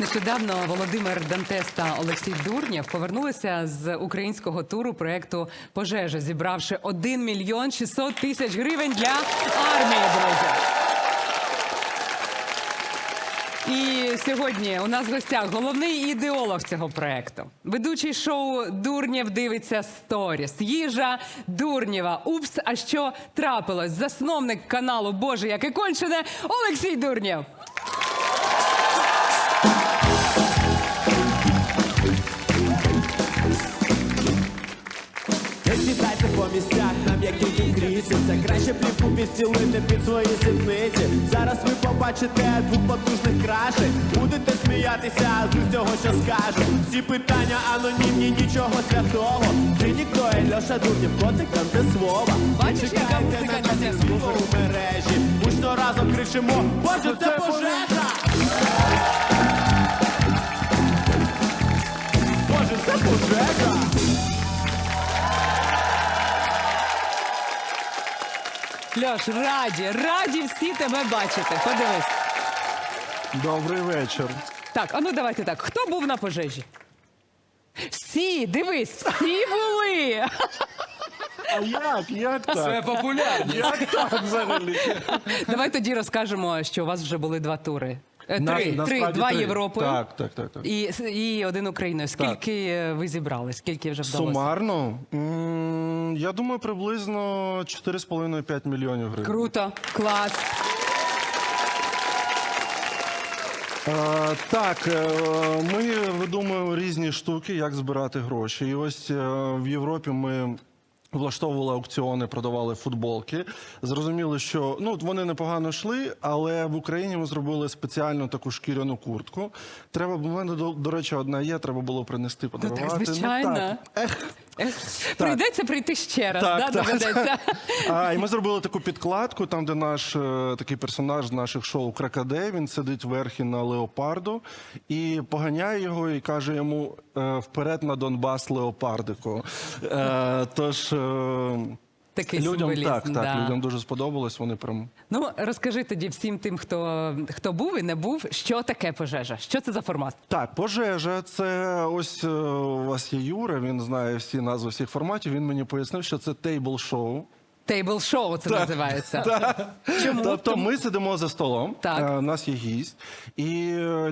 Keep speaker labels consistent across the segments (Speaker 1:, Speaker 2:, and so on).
Speaker 1: Нещодавно Володимир Дантес та Олексій Дурнєв повернулися з українського туру проекту Пожежа, зібравши 1 мільйон 600 тисяч гривень для армії, друзі. І сьогодні у нас в гостях головний ідеолог цього проекту. Ведучий шоу Дурнєв дивиться сторіс. Їжа Дурнєва. Упс, а що трапилось? Засновник каналу Боже, яке кончене Олексій Дурнєв.
Speaker 2: Сідайте по місцях на м'якеньких кріслицях Краще плівку підстілити під свої сідниці Зараз ви побачите двох потужних крашек Будете сміятися з усього, що скажу. Всі питання анонімні, нічого святого. Це ніхто і Льоша Дурнів, котик там де слова.
Speaker 1: Бачиш, яка
Speaker 2: чекайте
Speaker 1: музика
Speaker 2: на нас як у мережі. Гучно разом кричимо. Боже, це пожежа! Боже, це пожежа!
Speaker 1: Льош, раді, раді всі тебе бачити. Подивись.
Speaker 3: Добрий вечір.
Speaker 1: Так, а ну давайте так. Хто був на пожежі? Всі, дивись, всі були.
Speaker 3: А як? Як так?
Speaker 4: Це популярність.
Speaker 3: Як так взагалі?
Speaker 1: Давай тоді розкажемо, що у вас вже були два тури. Е,
Speaker 3: Нас-
Speaker 1: Три, три,
Speaker 3: насправді
Speaker 1: два
Speaker 3: три.
Speaker 1: Європою
Speaker 3: Так, так, так, так.
Speaker 1: І, і один Україною. Скільки е, ви зібрали? Скільки вже вдалося?
Speaker 3: Сумарно? М, Я думаю, приблизно 4,5-5 мільйонів гривень.
Speaker 1: Круто, клас.
Speaker 3: Е, Так, е, ми видумуємо різні штуки, як збирати гроші. І ось е, в Європі ми. Влаштовували аукціони, продавали футболки. Зрозуміли, що ну вони непогано йшли, але в Україні ми зробили спеціальну таку шкіряну куртку. Треба, в мене до, до речі, одна є. Треба було принести подарувати.
Speaker 1: так, звичайно.
Speaker 3: так. Ех,
Speaker 1: Ех, Прийдеться прийти ще раз,
Speaker 3: Так,
Speaker 1: да,
Speaker 3: так.
Speaker 1: доведеться.
Speaker 3: А, і ми зробили таку підкладку, там, де наш е, такий персонаж з наших шоу Кракаде, він сидить верхи на леопарду і поганяє його і каже йому е, вперед на Донбас леопардику. Е, тож
Speaker 1: Такий
Speaker 3: людям
Speaker 1: символізм,
Speaker 3: так, так,
Speaker 1: да.
Speaker 3: людям дуже сподобалось. Вони прям
Speaker 1: Ну розкажи тоді всім тим, хто, хто був і не був, що таке пожежа? Що це за формат?
Speaker 3: так, пожежа. Це ось е, у вас є Юра. Він знає всі назви всіх форматів. Він мені пояснив, що це тейбл-шоу.
Speaker 1: Тейбл шоу це називається. Чому?
Speaker 3: Тобто ми сидимо за столом,
Speaker 1: Так.
Speaker 3: е, у нас є гість, і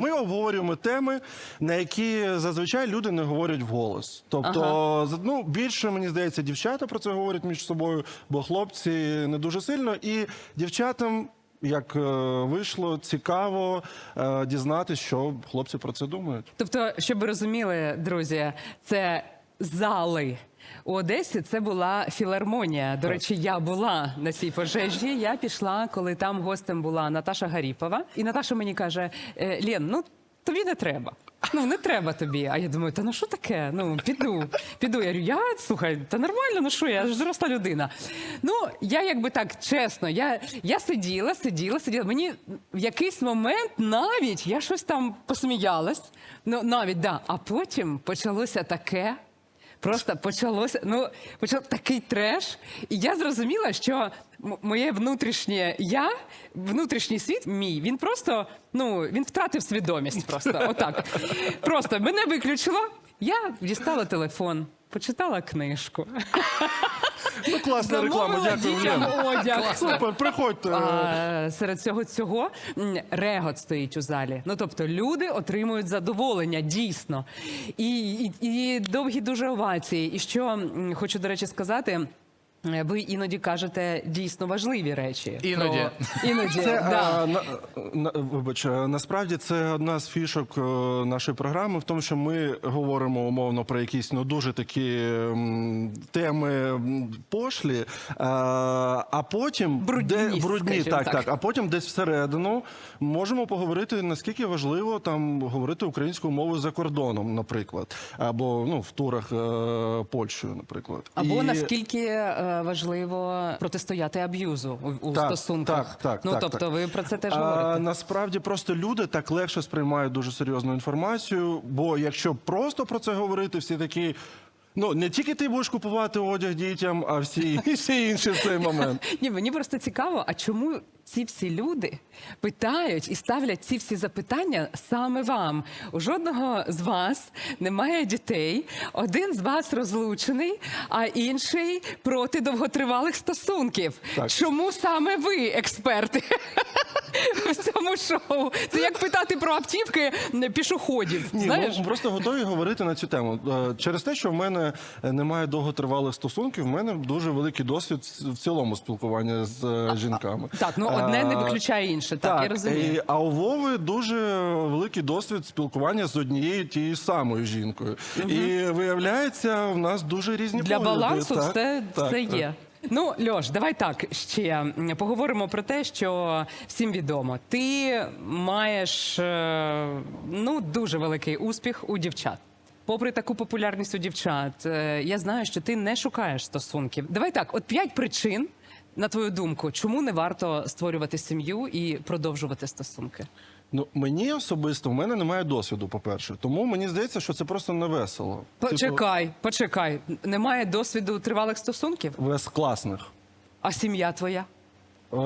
Speaker 3: ми обговорюємо теми, на які зазвичай люди не говорять вголос. Тобто, ну, більше, мені здається, дівчата про це говорять між собою, бо хлопці не дуже сильно. І дівчатам, як е, вийшло, цікаво е, дізнатися, що хлопці про це думають.
Speaker 1: Тобто, щоб ви розуміли, друзі, це зали. У Одесі це була філармонія. До речі, я була на цій пожежі. Я пішла, коли там гостем була Наташа Гаріпова. І Наташа мені каже: «Е, Лен, ну тобі не треба. Ну не треба тобі. А я думаю, та ну що таке? Ну піду, піду. Я говорю, я слухай, та нормально, ну що, я ж доросла людина. Ну я якби так чесно, я, я сиділа, сиділа, сиділа. Мені в якийсь момент навіть я щось там посміялась. Ну навіть да. А потім почалося таке. Просто почалося, ну почав такий треш, і я зрозуміла, що моє внутрішнє я, внутрішній світ мій, він просто ну він втратив свідомість. Просто отак. Просто мене виключило. Я дістала телефон, почитала книжку.
Speaker 3: Ну, класна реклама,
Speaker 1: Замовила
Speaker 3: дякую.
Speaker 1: дітям
Speaker 3: Лена.
Speaker 1: одяг.
Speaker 3: Супер, приходьте.
Speaker 1: А, серед цього цього м, регот стоїть у залі. Ну тобто люди отримують задоволення дійсно. І, і, і довгі дуже овації. І що м, хочу, до речі, сказати. Е, Ви іноді кажете дійсно важливі речі.
Speaker 4: Іноді.
Speaker 1: Про... Іноді,
Speaker 3: Це,
Speaker 1: да.
Speaker 3: а, на, на, вибач, насправді це одна з фішок е, нашої програми в тому, що ми говоримо умовно про якісь ну дуже такі м, теми пошлі, а, а потім
Speaker 1: Брудні,
Speaker 3: де брудні, так,
Speaker 1: так.
Speaker 3: так. А потім десь всередину можемо поговорити наскільки важливо там говорити українською мовою за кордоном, наприклад, або ну в турах е, Польщею, наприклад.
Speaker 1: Або
Speaker 3: І-
Speaker 1: наскільки е, важливо протистояти аб'юзу у, у
Speaker 3: Так,
Speaker 1: стосунках.
Speaker 3: Так, так,
Speaker 1: ну
Speaker 3: так,
Speaker 1: тобто,
Speaker 3: так.
Speaker 1: ви про це теж
Speaker 3: а,
Speaker 1: говорите.
Speaker 3: Насправді просто люди так легше сприймають дуже серйозну інформацію. Бо якщо просто про це говорити, всі такі. Ну не тільки ти будеш купувати одяг дітям, а всі, всі інші в цей момент.
Speaker 1: Ні, мені просто цікаво, а чому ці всі люди питають і ставлять ці всі запитання саме вам? У жодного з вас немає дітей, один з вас розлучений, а інший проти довготривалих стосунків.
Speaker 3: Так.
Speaker 1: Чому саме ви, експерти? В цьому шоу це як питати про автівки пішоходів.
Speaker 3: Ні,
Speaker 1: знаєш?
Speaker 3: ми просто готові говорити на цю тему. Е, Через те, що в мене немає довготривалих стосунків, в мене дуже великий досвід в цілому спілкування з е, жінками.
Speaker 1: Так, ну одне не
Speaker 3: Е,
Speaker 1: виключає інше. Так, я розумію.
Speaker 3: а у Вови дуже великий досвід спілкування з однією тією самою жінкою. І виявляється, в нас дуже різні
Speaker 1: Для
Speaker 3: погляди.
Speaker 1: балансу
Speaker 3: Так,
Speaker 1: все,
Speaker 3: так, так.
Speaker 1: є. Ну, Льош, давай так ще поговоримо про те, що всім відомо. Ти маєш е, ну, дуже великий успіх у дівчат. Попри таку популярність у дівчат, е, я знаю, що ти не шукаєш стосунків. Давай так, от п'ять причин, на твою думку, чому не варто створювати сім'ю і продовжувати стосунки.
Speaker 3: Ну мені особисто в мене немає досвіду, по-перше. Тому мені здається, що це просто не весело.
Speaker 1: Почекай, почекай. Немає досвіду тривалих стосунків,
Speaker 3: Типу, вес класних.
Speaker 1: а сім'я твоя?
Speaker 3: Е,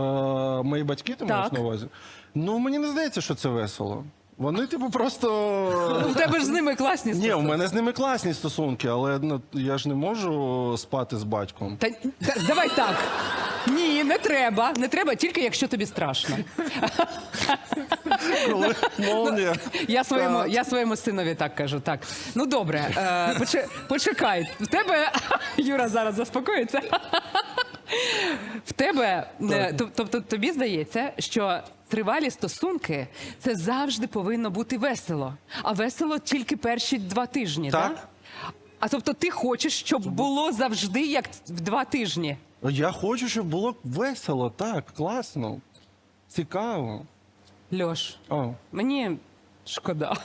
Speaker 3: мої батьки ти маєш на увазі? Ну мені не здається, що це весело. Вони, типу, просто.
Speaker 1: У тебе ж з ними класні стосунки.
Speaker 3: Ні, у мене з ними класні стосунки, але ну, я ж не можу спати з батьком.
Speaker 1: Та, та давай так. Ні, не треба. Не треба, тільки якщо тобі страшно.
Speaker 3: Коли молнія.
Speaker 1: Я своєму, я своєму синові так кажу. Так. Ну добре, е, поче- почекай. В тебе Юра зараз заспокоїться. В тебе, е, тоб- тобто тобі здається, що тривалі стосунки це завжди повинно бути весело. А весело тільки перші два тижні,
Speaker 3: Так.
Speaker 1: так? А тобто ти хочеш, щоб було завжди як в два тижні.
Speaker 3: Я хочу, щоб було весело, так, класно, цікаво.
Speaker 1: Льош,
Speaker 3: О,
Speaker 1: мені шкода.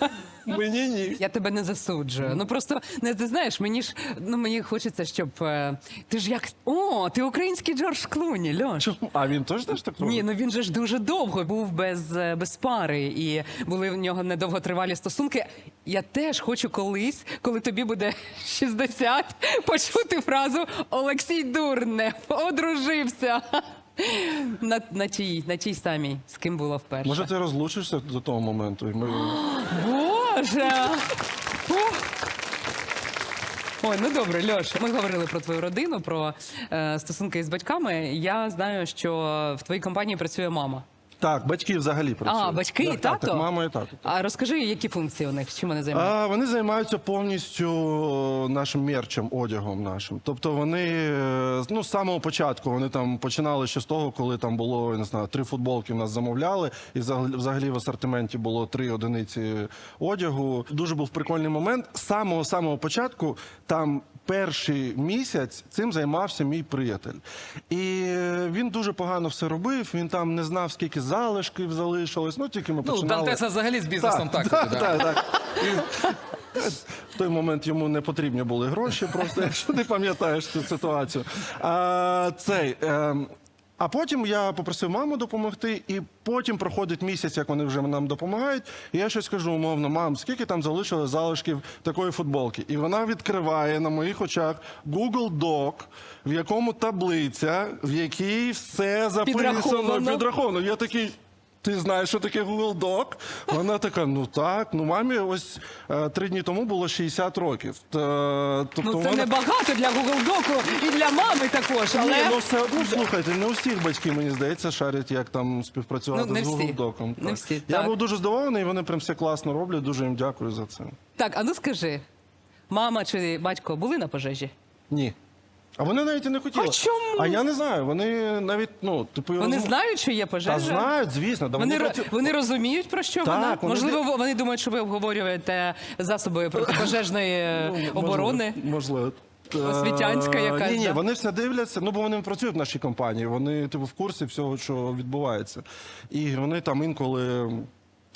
Speaker 3: мені ні.
Speaker 1: Я тебе не засуджую. Ну просто не ти знаєш, мені ж ну мені хочеться, щоб е, ти ж як о, ти український Джордж Клуні, Льош.
Speaker 3: А він теж теж так робить?
Speaker 1: Ні, ну він же ж дуже довго був без, е, без пари, і були в нього недовготривалі стосунки. Я теж хочу колись, коли тобі буде 60, почути фразу Олексій Дурнев одружився. На, на, тій, на тій самій, з ким було вперше.
Speaker 3: Може, ти розлучишся до того моменту? І ми...
Speaker 1: Ух! Ой, ну добре, Льош, ми говорили про твою родину, про е, стосунки з батьками. Я знаю, що в твоїй компанії працює мама.
Speaker 3: Так, батьки взагалі працюють.
Speaker 1: А, батьки
Speaker 3: так, так,
Speaker 1: тато?
Speaker 3: Так, мама і тато.
Speaker 1: А розкажи, які функції у них, чим вони займаються?
Speaker 3: А, вони займаються повністю нашим мерчем, одягом нашим. Тобто вони е, ну, з самого початку вони там починали ще з того, коли там було не знаю, три футболки в нас замовляли, і взагалі, взагалі в асортименті було три одиниці одягу. Дуже був прикольний момент. З самого самого початку там. Перший місяць цим займався мій приятель, і е, він дуже погано все робив. Він там не знав, скільки залишків залишилось. Ну тільки ми
Speaker 4: Ну. Дантеса взагалі з бізнесом так.
Speaker 3: так,
Speaker 4: так,
Speaker 3: так, так. І В той момент йому не потрібні були гроші, просто якщо ти пам'ятаєш цю ситуацію. А, цей, ем, а потім я попросив маму допомогти, і потім проходить місяць, як вони вже нам допомагають. І я щось кажу, умовно, мам, скільки там залишилось залишків такої футболки? І вона відкриває на моїх очах Google Doc, в якому таблиця, в якій все записано,
Speaker 1: Підраховано.
Speaker 3: підраховано. Я такий. Ти знаєш, що таке Google Doc? Вона така: ну так, ну мамі ось е, три дні тому було 60 років. Та, тобто
Speaker 1: Ну це
Speaker 3: вона...
Speaker 1: не багато для Google Доку і для мами також, але
Speaker 3: Ні, ну все одно слухайте, не усіх батьків, мені здається, шарять, як там співпрацювати
Speaker 1: Ну, не
Speaker 3: з
Speaker 1: всі.
Speaker 3: Google Doc.
Speaker 1: Не всі,
Speaker 3: Я
Speaker 1: так.
Speaker 3: був дуже здивований, вони прям все класно роблять. Дуже їм дякую за це.
Speaker 1: так, а ну скажи, мама чи батько були на пожежі?
Speaker 3: Ні. А вони навіть і не хотіли.
Speaker 1: А чому?
Speaker 3: А я не знаю. Вони навіть, ну, типу,
Speaker 1: Вони
Speaker 3: розум-
Speaker 1: знають, що є пожежа?
Speaker 3: Та знають, звісно. Да,
Speaker 1: Вони,
Speaker 3: вони,
Speaker 1: ро- вони розуміють, про що
Speaker 3: Так,
Speaker 1: вона?
Speaker 3: вони
Speaker 1: Можливо, вони думають, що ви обговорюєте засоби протипожежної е,
Speaker 3: Ну,
Speaker 1: оборони.
Speaker 3: Можливо.
Speaker 1: Освітянська
Speaker 3: Е,
Speaker 1: якась,
Speaker 3: Ні, ні,
Speaker 1: да?
Speaker 3: вони все дивляться. Ну, бо вони працюють в нашій компанії. Вони типу в курсі всього, що відбувається. І вони там інколи.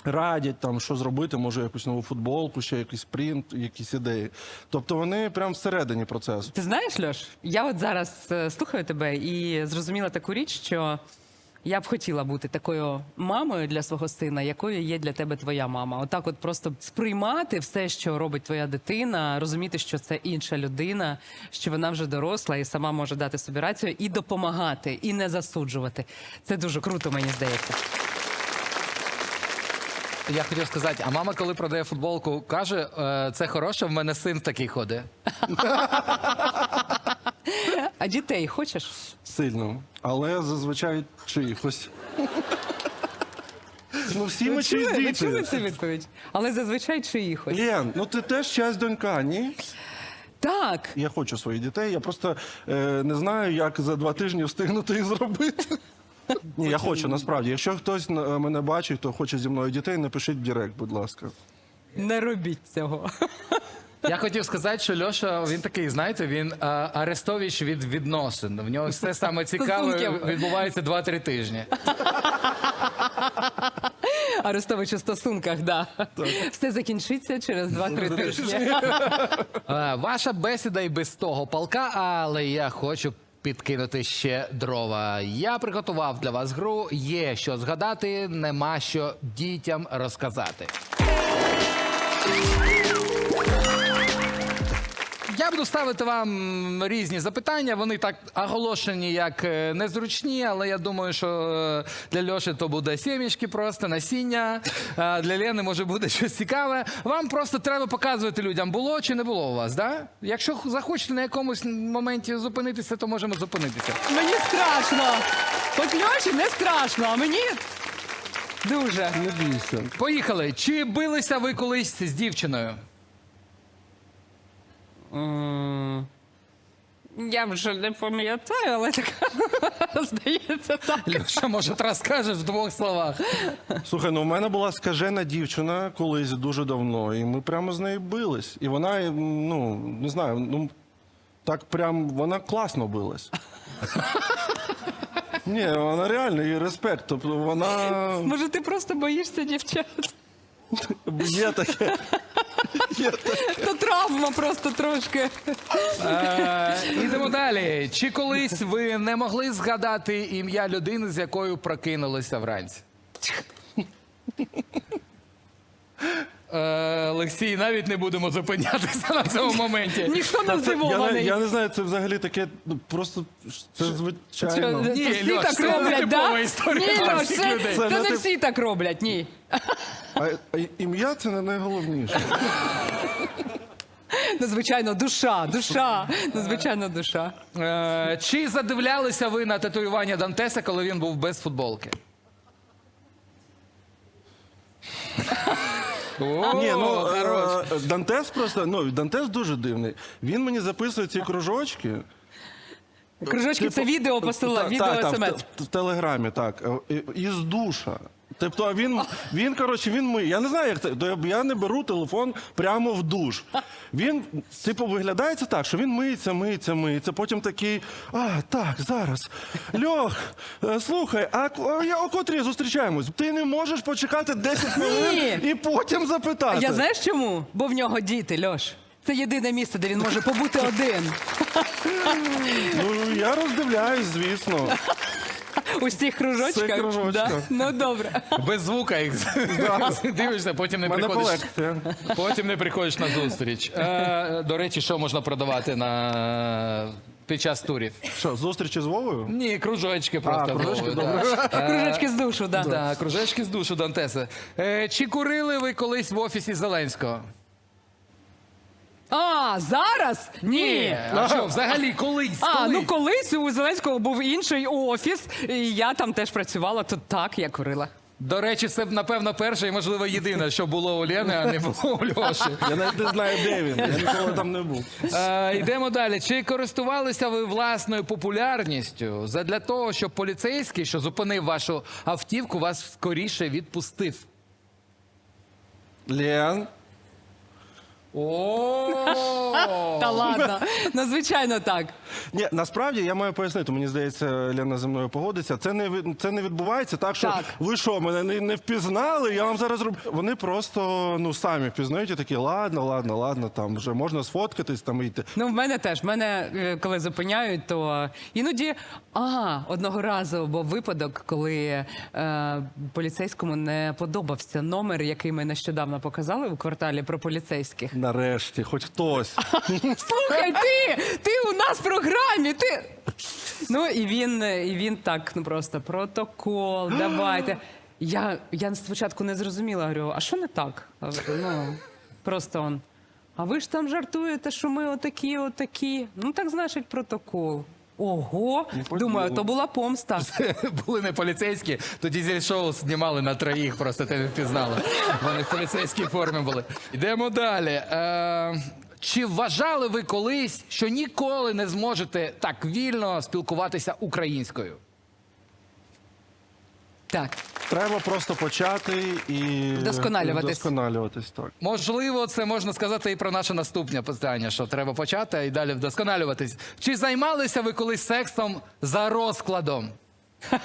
Speaker 3: Радять там, що зробити, може якусь нову футболку, ще якийсь принт, якісь ідеї. Тобто вони прямо всередині процесу.
Speaker 1: Ти знаєш, Льош, я от зараз е, слухаю тебе і зрозуміла таку річ, що Я б хотіла бути такою мамою для свого сина, якою є для тебе твоя мама. Отак, от просто сприймати все, що робить твоя дитина, розуміти, що це інша людина, що вона вже доросла і сама може дати собі рацію, і допомагати, і не засуджувати. Це дуже круто, мені здається.
Speaker 4: Я хотів сказати, а мама, коли продає футболку, каже: е, це хороше, в мене син такий ходить.
Speaker 1: А дітей хочеш?
Speaker 3: Сильно. Але зазвичай чиїхось. Ну, всі ми чиїсь
Speaker 1: ви чули
Speaker 3: діти.
Speaker 1: цю відповідь? Але зазвичай чиїхось.
Speaker 3: Лен, ну ти теж часть донька, ні?
Speaker 1: Так.
Speaker 3: Я хочу своїх дітей, я просто е, не знаю, як за два тижні встигнути їх зробити. Ні, я хочу, насправді. Якщо хтось е, мене бачить, хто хоче зі мною дітей, напишіть в Директ, будь ласка.
Speaker 1: Не робіть цього.
Speaker 4: Я хотів сказати, що Льоша, він такий, знаєте, він а, Арестович від відносин. В нього все саме цікаве відбувається 2-3 тижні.
Speaker 1: Арестович у стосунках, да. Все закінчиться через 2-3 тижні.
Speaker 4: Е, Ваша бесіда і без того палка, але я хочу підкинути ще дрова. Я приготував для вас гру. Є що згадати, нема що дітям розказати. Я буду ставити вам різні запитання. Вони так оголошені як е, незручні, але я думаю, що е, для Льоші то буде сімічки просто, насіння. Для Лени може буде щось цікаве. Вам просто треба показувати людям, було чи не було у вас. Да? Якщо захочете на якомусь моменті зупинитися, то можемо зупинитися.
Speaker 1: Мені страшно. От Льоші не страшно, а мені дуже.
Speaker 3: Не бійся.
Speaker 4: Поїхали. Чи билися ви колись з дівчиною?
Speaker 1: Я вже не пам'ятаю, але так здається так.
Speaker 4: Льоша, може, ти розкажеш в двох словах.
Speaker 3: Слухай, ну в мене була скажена дівчина колись дуже давно, і ми прямо з нею бились. І вона, ну, не знаю, ну так прям вона класно билась. Ні, вона реально і респект. Тобто вона
Speaker 1: Може, ти просто боїшся дівчат?
Speaker 3: є таке. Є таке.
Speaker 1: Травма просто трошки.
Speaker 4: Е, Ідемо далі. Чи колись ви не могли згадати ім'я людини, з якою прокинулися вранці? Е, Олексій, навіть не будемо зупинятися на цьому моменті.
Speaker 1: Ніхто не
Speaker 3: Це- я, не,
Speaker 1: здивований.
Speaker 3: я не знаю, це взагалі таке, ну просто це звичайно.
Speaker 1: Це
Speaker 4: Ні,
Speaker 1: всі
Speaker 4: Льош,
Speaker 1: так
Speaker 4: це не
Speaker 1: роблять,
Speaker 4: типова
Speaker 1: да?
Speaker 4: історія
Speaker 1: Ні,
Speaker 4: для
Speaker 1: Льош,
Speaker 4: всіх
Speaker 1: це,
Speaker 4: людей.
Speaker 1: це
Speaker 3: Це
Speaker 1: не
Speaker 3: не
Speaker 1: всі так роблять, ні.
Speaker 3: А, а ім'я це не найголовніше.
Speaker 1: Ну, звичайно, душа, душа. Назвичайно душа.
Speaker 4: Е, Чи задивлялися ви на татуювання Дантеса, коли він був без футболки? О,
Speaker 3: Ні, ну е, Дантес просто ну Дантес дуже дивний. Він мені записує ці кружочки.
Speaker 1: Кружочки це
Speaker 3: Типу,
Speaker 1: відео посила,
Speaker 3: та-
Speaker 1: відео
Speaker 3: та- та, в,
Speaker 1: смс.
Speaker 3: в телеграмі, так. е, і- Із душа. Тобто а він, він, коротше, він миє. Я не знаю, як це. я- не беру телефон прямо в душ. Він, типу, виглядає це так, що він миється, миється, миється. Потім такий, а, так, зараз. Льох, е, слухай, а к- а я о котрій зустрічаємось? Ти не можеш почекати 10 хвилин і потім запитати.
Speaker 1: Я знаєш чому? Бо в нього діти, Льош. Це єдине місце, де він може побути один.
Speaker 3: Ну, я роздивляюсь, звісно.
Speaker 1: У всіх кружочках.
Speaker 3: Це.
Speaker 1: Да? Ну добре.
Speaker 4: Без звука їх дивишся, потім не
Speaker 3: мене
Speaker 4: приходиш.
Speaker 3: колекція.
Speaker 4: Потім не приходиш на зустріч. Е, до речі, що можна продавати на під час турів?
Speaker 3: Що, зустрічі з Вовою?
Speaker 4: Ні, кружочки просто.
Speaker 3: кружочки,
Speaker 4: Вовою, да.
Speaker 1: Кружочки з душу, да.
Speaker 4: Да, кружечки з душу Дантеса. Е, чи курили ви колись в офісі Зеленського?
Speaker 1: А, зараз? Ні.
Speaker 4: А що, взагалі, колись?
Speaker 1: А, ну колись у Зеленського був інший офіс, і я там теж працювала, то так, я курила.
Speaker 4: До речі, це напевно перше і можливо єдине, що було у Лєни, а не було у Льоші.
Speaker 3: Я навіть не знаю, де він. Я ніколи там не був.
Speaker 4: Е, йдемо далі. Чи користувалися ви власною популярністю задля того, щоб поліцейський, що зупинив вашу автівку, вас скоріше відпустив?
Speaker 3: Лен,
Speaker 4: О,
Speaker 1: Та ладно. Ну, звичайно, так.
Speaker 3: Ні, насправді я маю пояснити. Мені здається, Лена зі мною погодиться. Це не це не відбувається так, що
Speaker 1: Так.
Speaker 3: ви що, мене не, не впізнали. Я вам зараз роблю. Вони просто ну самі впізнають і такі, ладно, ладно, ладно, там вже можна сфоткатись там йти.
Speaker 1: Ну, в мене теж. В мене, е, коли зупиняють, то іноді ага, одного разу був випадок, коли е, поліцейському не подобався номер, який ми нещодавно показали у кварталі про поліцейських.
Speaker 3: Нарешті, хоч хтось.
Speaker 1: Слухай, ти! Ти у нас в програмі! Ти. Ну і він, і він так, ну просто протокол, давайте. Я, я спочатку не зрозуміла, говорю, а що не так? А, Ну, просто он. А ви ж там жартуєте, що ми отакі, отакі. Ну так значить протокол. Ого, думаю, то була помста.
Speaker 4: Були не поліцейські, то дізель-шоу знімали на троїх, просто ти не впізнала. Вони в поліцейській формі були. Йдемо далі. Е, чи вважали ви колись, що ніколи не зможете так вільно спілкуватися українською?
Speaker 1: Так.
Speaker 3: Треба просто почати і
Speaker 1: Вдосконалюватись.
Speaker 3: Вдосконалюватись, так.
Speaker 4: Можливо, це можна сказати і про наше наступне питання, що треба почати і далі вдосконалюватись. Чи займалися ви колись сексом за розкладом?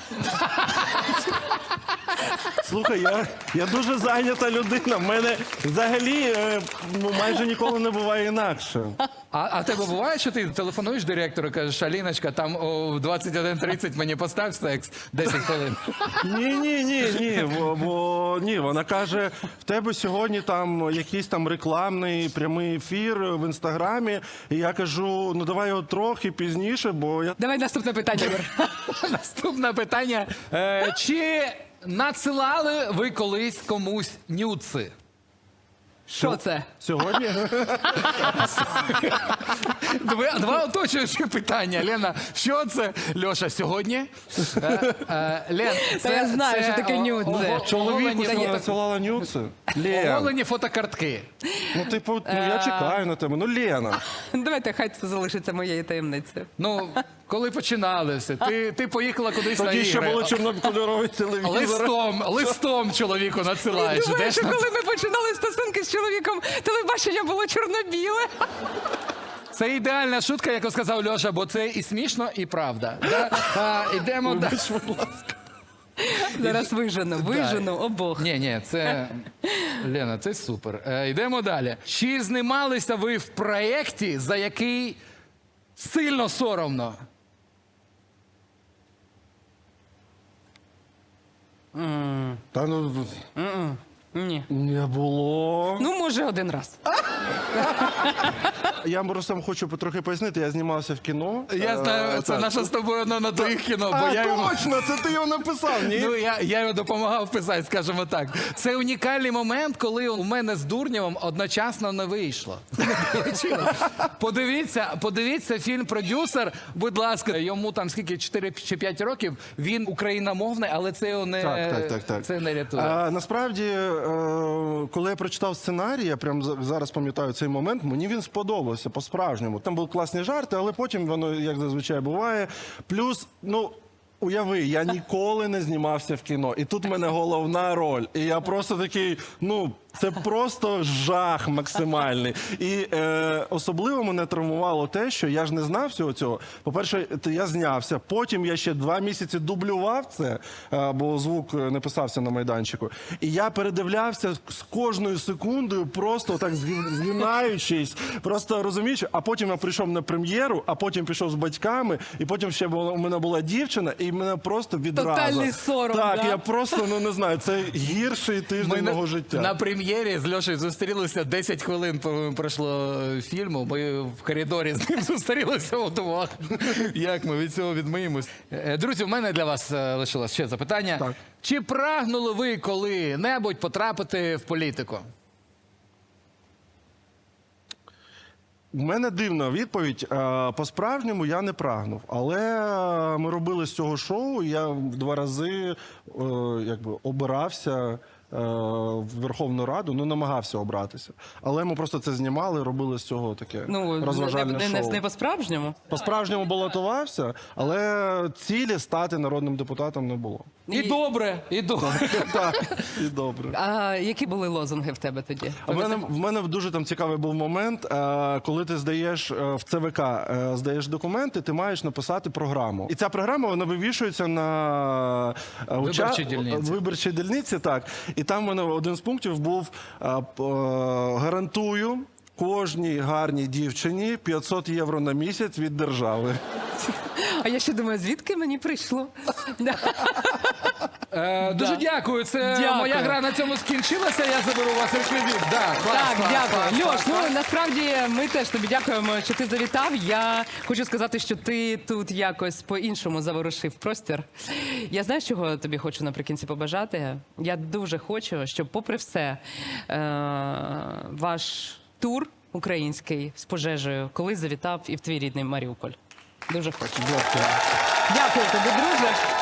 Speaker 3: Слухай, я, я дуже зайнята людина. В мене взагалі е, ну, майже ніколи не буває інакше.
Speaker 4: А, а в тебе буває, що ти телефонуєш директору і кажеш, Аліночка, там о 21.30 мені постав секс 10 хвилин.
Speaker 3: Ні, ні, ні, ні. Бо, бо ні, вона каже: в тебе сьогодні там якийсь там рекламний прямий ефір в інстаграмі. І я кажу: ну давай його трохи пізніше, бо я
Speaker 1: Давай наступне питання.
Speaker 4: Наступне питання. Е, чи надсилали ви колись комусь нюци?
Speaker 1: Що це?
Speaker 3: сьогодні.
Speaker 4: Два, два оточуючі питання. Лена, що це? Льоша, сьогодні? Е, е, Лен,
Speaker 1: Та я знаю, що таке
Speaker 4: о-
Speaker 1: нюци.
Speaker 3: Чоловіку
Speaker 4: оголені фото-
Speaker 3: надсилала нюци. Лен,
Speaker 4: Оголені фотокартки.
Speaker 3: ну типу, ну я чекаю на тебе. Ну Лена.
Speaker 1: Давайте, хай це залишиться моєю таємницею.
Speaker 4: Ну, коли починали все, ти, ти поїхала кудись на
Speaker 3: Тоді ще було чорнокольоровий телевізор.
Speaker 4: Листом, листом чоловіку надсилаєш.
Speaker 1: Думаю, що коли ми починали стосунки з чоловіком, телебачення було чорно-біле.
Speaker 4: Це ідеальна шутка, яку сказав Льоша, бо це і смішно, і правда. Да? А, ідемо далі.
Speaker 1: Зараз вижену, вижену обох.
Speaker 4: Ні, ні, це Лена, це супер. Е, йдемо далі. Чи знімалися ви в проєкті, за який сильно соромно?
Speaker 3: 음. 나눠도 돼. 응, 응.
Speaker 1: Ні.
Speaker 3: не було.
Speaker 1: Ну, може, один раз.
Speaker 3: Я просто хочу трохи пояснити. Я знімався в кіно.
Speaker 4: Я
Speaker 3: Е,
Speaker 4: знаю, це наше з тобою одно на твоїх кіно, бо
Speaker 3: А,
Speaker 4: я йому.
Speaker 3: точно, це ти його написав. Ні?
Speaker 4: Ну, я, я його допомагав писати, скажімо так. Це унікальний момент, коли у мене з Дурнєвим одночасно не вийшло. Не вийшло. подивіться, подивіться фільм продюсер. Будь ласка, йому там скільки 4 чи 5 років. Він україномовний, але це його не
Speaker 3: Так, так, так, так.
Speaker 4: це не рятує.
Speaker 3: А, насправді, коли я прочитав сценарій, я прям за- зараз пам'ятаю цей момент, мені він сподобався по-справжньому. Там були класні жарти, але потім воно, як зазвичай буває. Плюс, ну. Уяви, я ніколи не знімався в кіно, і тут в мене головна роль. І я просто такий, ну це просто жах максимальний. І е, особливо мене травмувало те, що я ж не знав всього цього. По-перше, я знявся. Потім я ще два місяці дублював це, е, бо звук е, не писався на майданчику. І я передивлявся з кожною секундою, просто так згин- згинаючись, просто розуміючи. А потім я прийшов на прем'єру, а потім пішов з батьками, і потім ще була, у мене була дівчина, і мене просто відразу.
Speaker 1: Тотальний сором,
Speaker 3: Так,
Speaker 1: да?
Speaker 3: я просто ну не знаю. Це гірший тиждень
Speaker 4: на,
Speaker 3: мого життя.
Speaker 4: на прем'єрі з Льошею зустрілися 10 хвилин пройшло е, фільму. Ми в коридорі з ним зустрілися удвох. Як ми від цього відмиємось? Е, Друзі, у мене для вас е, лишилось ще запитання.
Speaker 3: Так.
Speaker 4: Чи прагнули ви коли-небудь потрапити в політику?
Speaker 3: У мене дивна відповідь. Е, По-справжньому я не прагнув. Але е, ми робили з цього шоу. і Я два рази е, якби обирався в Верховну Раду, ну намагався обратися. Але ми просто це знімали, робили з цього таке
Speaker 1: Ну, не,
Speaker 3: розважальне
Speaker 1: не, не,
Speaker 3: шоу.
Speaker 1: не по-справжньому.
Speaker 3: По-справжньому балотувався, але цілі стати народним депутатом не було.
Speaker 4: І добре, і добре.
Speaker 3: Так, і добре.
Speaker 1: А які були лозунги в тебе тоді?
Speaker 3: А в мене, в мене дуже там цікавий був момент, е, коли ти здаєш е, в ЦВК, е, здаєш документи, ти маєш написати програму. І ця програма вона вивішується на е, уча-
Speaker 4: Виборчій дільниці.
Speaker 3: виборчій дільниці. Так. І там в мене один з пунктів був е, п- е, гарантую. Кожній гарній дівчині 500 євро на місяць від держави.
Speaker 1: А я ще думаю, звідки мені прийшло?
Speaker 4: Е, дуже дякую. Це
Speaker 1: Дякую.
Speaker 4: моя гра на цьому скінчилася. Я заберу у вас реквізит. Да, клас,
Speaker 1: Так,
Speaker 4: клас,
Speaker 1: дякую.
Speaker 4: клас,
Speaker 1: Льош,
Speaker 4: клас,
Speaker 1: ну
Speaker 4: клас.
Speaker 1: насправді ми теж тобі дякуємо, що ти завітав. Я хочу сказати, що ти тут якось по-іншому заворушив простір. Я знаю, чого тобі хочу наприкінці побажати. Я дуже хочу, щоб, попри все, е- ваш тур український з пожежею коли завітав і в твій рідний Маріуполь. Дуже хочу. Дякую тобі, друже.